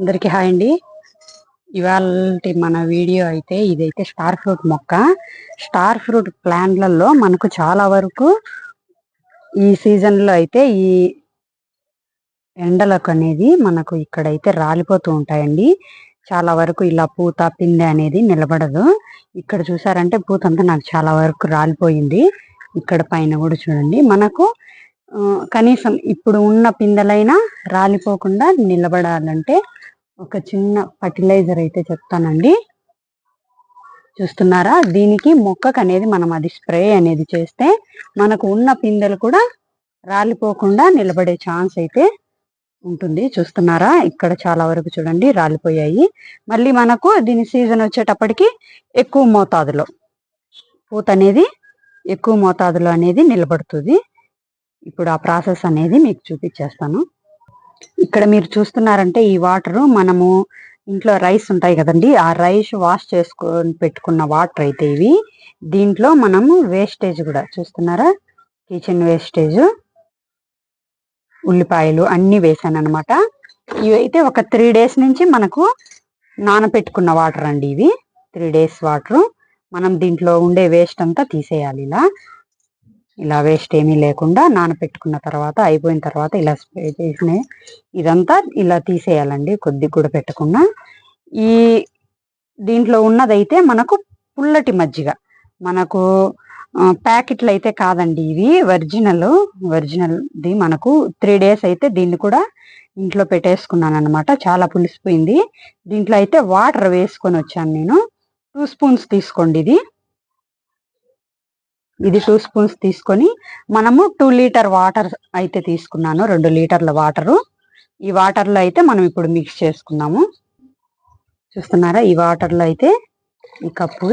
అందరికి హాయ్ అండి. ఇవాళ మన వీడియో అయితే ఇదైతే స్టార్ ఫ్రూట్ మొక్క. స్టార్ ఫ్రూట్ ప్లాంట్లలో మనకు చాలా వరకు ఈ సీజన్లో అయితే ఈ ఎండలకు అనేది మనకు ఇక్కడైతే రాలిపోతూ ఉంటాయండి. చాలా వరకు ఇలా పూత పిందె అనేది నిలబడదు. ఇక్కడ చూసారంటే పూత అంతా నాకు చాలా వరకు రాలిపోయింది. ఇక్కడ పైన కూడా చూడండి. మనకు కనీసం ఇప్పుడు ఉన్న పిందెలైనా రాలిపోకుండా నిలబడాలంటే ఒక చిన్న ఫర్టిలైజర్ అయితే చెప్తానండి. చూస్తున్నారా? దీనికి మొక్కకు అనేది మనం అది స్ప్రే అనేది చేస్తే మనకు ఉన్న పిందెలు కూడా రాలిపోకుండా నిలబడే ఛాన్స్ అయితే ఉంటుంది. చూస్తున్నారా? ఇక్కడ చాలా వరకు చూడండి రాలిపోయాయి. మళ్ళీ మనకు దీని సీజన్ వచ్చేటప్పటికి ఎక్కువ మోతాదులో పూత అనేది ఎక్కువ మోతాదులో అనేది నిలబడుతుంది. ఇప్పుడు ఆ ప్రాసెస్ అనేది మీకు చూపించేస్తాను. ఇక్కడ మీరు చూస్తున్నారంటే ఈ వాటర్ మనము ఇంట్లో రైస్ ఉంటాయి కదండి. ఆ రైస్ వాష్ చేసుకొని పెట్టుకున్న వాటర్ అయితే ఇవి. దీంట్లో మనము వేస్టేజ్ కూడా చూస్తున్నారా? కిచెన్ వేస్టేజ్ ఉల్లిపాయలు అన్ని వేసాను అనమాట ఇవి అయితే ఒక త్రీ డేస్ నుంచి మనకు నానపెట్టుకున్న వాటర్ అండి ఇవి. Three days water. మనం దీంట్లో ఉండే వేస్ట్ అంతా తీసేయాలి ఇలా. ఇలా వేస్ట్ ఏమీ లేకుండా నానపెట్టుకున్న తర్వాత అయిపోయిన తర్వాత ఇలా స్ప్రే చేసిన ఇదంతా ఇలా తీసేయాలండి కొద్ది కూడా పెట్టకుండా. ఈ దీంట్లో ఉన్నదైతే మనకు పుల్లటి మజ్జిగ. మనకు ప్యాకెట్లు అయితే కాదండి ఇవి ఒరిజినల్ ఒరిజినల్ది మనకు త్రీ డేస్ అయితే దీన్ని కూడా ఇంట్లో పెట్టేసుకున్నాను అనమాట చాలా పులిసిపోయింది. దీంట్లో అయితే వాటర్ వేసుకొని వచ్చాను నేను. టూ స్పూన్స్ తీసుకోండి ఇది. ఇది టూ స్పూన్స్ తీసుకొని మనము టూ లీటర్ వాటర్ అయితే తీసుకున్నాను రెండు లీటర్ల వాటరు ఈ వాటర్లో అయితే మనం ఇప్పుడు మిక్స్ చేసుకున్నాము. చూస్తున్నారా? ఈ వాటర్లో అయితే ఈ కప్పు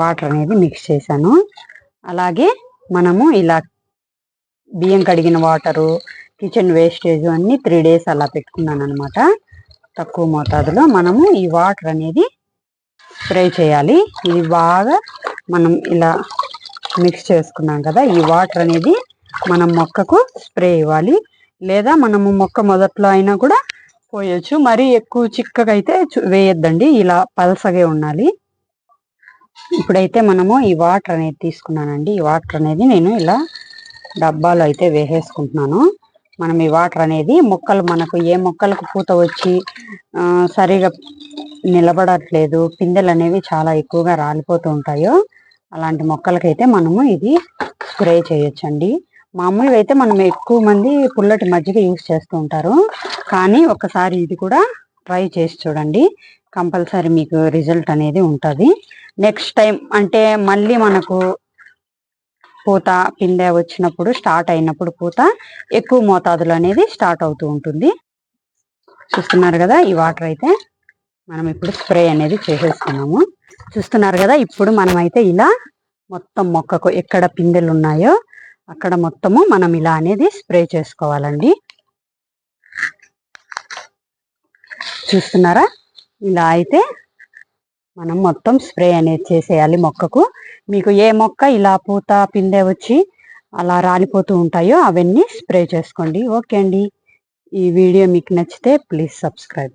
వాటర్ అనేది మిక్స్ చేశాను. అలాగే మనము ఇలా బియ్యం కడిగిన వాటరు కిచెన్ వేస్టేజ్ అన్నీ త్రీ డేస్ అలా పెట్టుకున్నాను అనమాట తక్కువ మోతాదులో మనము ఈ వాటర్ అనేది స్ప్రే చేయాలి. ఇది బాగా మనం ఇలా మిక్స్ చేసుకున్నాం కదా ఈ వాటర్ అనేది మనం మొక్కకు స్ప్రే ఇవ్వాలి. లేదా మనము మొక్క మొదట్లో అయినా కూడా పోయొచ్చు. మరీ ఎక్కువ చిక్కగా అయితే చు- వేయొద్దండి. ఇలా పలసగే ఉండాలి. ఇప్పుడైతే మనము ఈ వాటర్ అనేది తీసుకున్నానండి. ఈ వాటర్ అనేది నేను ఇలా డబ్బాలో అయితే వేసేసుకుంటున్నాను. మనం ఈ వాటర్ అనేది మొక్కలు మనకు ఏ మొక్కలకు పూత వచ్చి సరిగా నిలబడట్లేదు. పిందెలు అనేవి చాలా ఎక్కువగా రాలిపోతూ ఉంటాయో అలాంటి మొక్కలకైతే మనము ఇది స్ప్రే చేయొచ్చండి. మామూలుగా అయితే మనం ఎక్కువ మంది పుల్లటి మజ్జిగ యూస్ చేస్తూ ఉంటారు. కానీ ఒకసారి ఇది కూడా ట్రై చేసి చూడండి. కంపల్సరీ మీకు రిజల్ట్ అనేది ఉంటుంది. నెక్స్ట్ టైం అంటే మళ్ళీ మనకు పూత పిందె వచ్చినప్పుడు స్టార్ట్ అయినప్పుడు పూత ఎక్కువ మోతాదులో అనేది స్టార్ట్ అవుతూ ఉంటుంది. చూస్తున్నారు కదా ఈ వాటర్ అయితే. మనం ఇప్పుడు స్ప్రే అనేది చేసేస్తున్నాము. చూస్తున్నారు కదా ఇప్పుడు మనమైతే ఇలా మొత్తం మొక్కకు ఎక్కడ పిందెలు ఉన్నాయో అక్కడ మొత్తము మనం ఇలా అనేది స్ప్రే చేసుకోవాలండి. చూస్తున్నారా? ఇలా అయితే మనం మొత్తం స్ప్రే అనేది చేసేయాలి మొక్కకు. మీకు ఏ మొక్క ఇలా పూత పిందె వచ్చి అలా రాలిపోతూ ఉంటాయో అవన్నీ స్ప్రే చేసుకోండి. ఓకే అండి. ఈ వీడియో మీకు నచ్చితే ప్లీజ్ సబ్స్క్రైబ్.